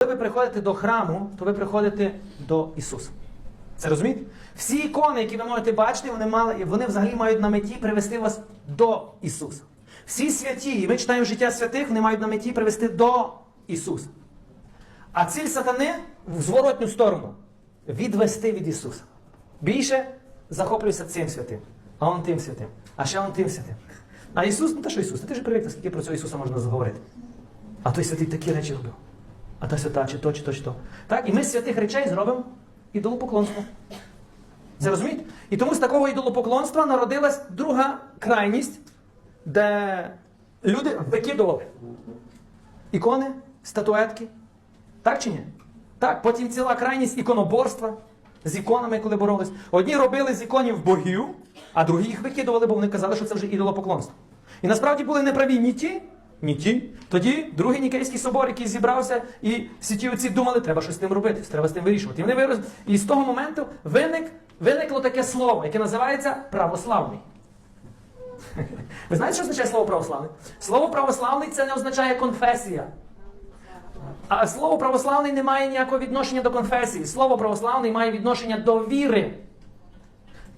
Коли ви приходите до храму, то ви приходите до Ісуса. Це розумієте? Всі ікони, які ви можете бачити, вони, мали, вони взагалі мають на меті привести вас до Ісуса. Всі святі, і ми читаємо життя святих, вони мають на меті привести до Ісуса. А ціль сатани в зворотню сторону відвести від Ісуса. Більше захоплюйся цим святим, а он тим святим, а ще он тим святим. А Ісус, ну та що Ісус? Ти ж привик, скільки про цього Ісуса можна заговорити. А той святий такі речі робив. А та свята, чи то, чи то, чи то. Так? І ми з святих речей зробимо ідолопоклонство. Це розумієте? І тому з такого ідолопоклонства народилась друга крайність, де люди викидували ікони, статуетки. Так чи ні? Так, потім ціла крайність іконоборства з іконами, коли боролись. Одні робили з іконів богів, а другі їх викидували, бо вони казали, що це вже ідолопоклонство. І насправді були неправі ні ті, ні ті. Тоді другий Нікейський собор, який зібрався, і всі ті оці думали, треба щось з тим робити, треба з тим вирішувати. І вони вирос... І з того моменту виник, виникло таке слово, яке називається православний. Ви знаєте, що означає слово православний? Слово православний це не означає конфесія. А слово православний не має ніякого відношення до конфесії. Слово православний має відношення до віри.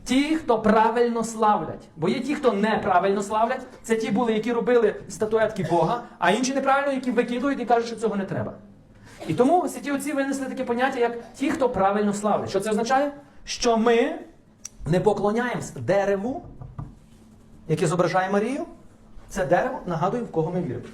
Ті, хто правильно славлять. Бо є ті, хто неправильно славлять, це ті були, які робили статуетки Бога, а інші неправильно, які викидують і кажуть, що цього не треба. І тому святі отці винесли таке поняття, як ті, хто правильно славлять. Що це означає? Що ми не поклоняємось дереву, яке зображає Марію. Це дерево нагадує, в кого ми віримо.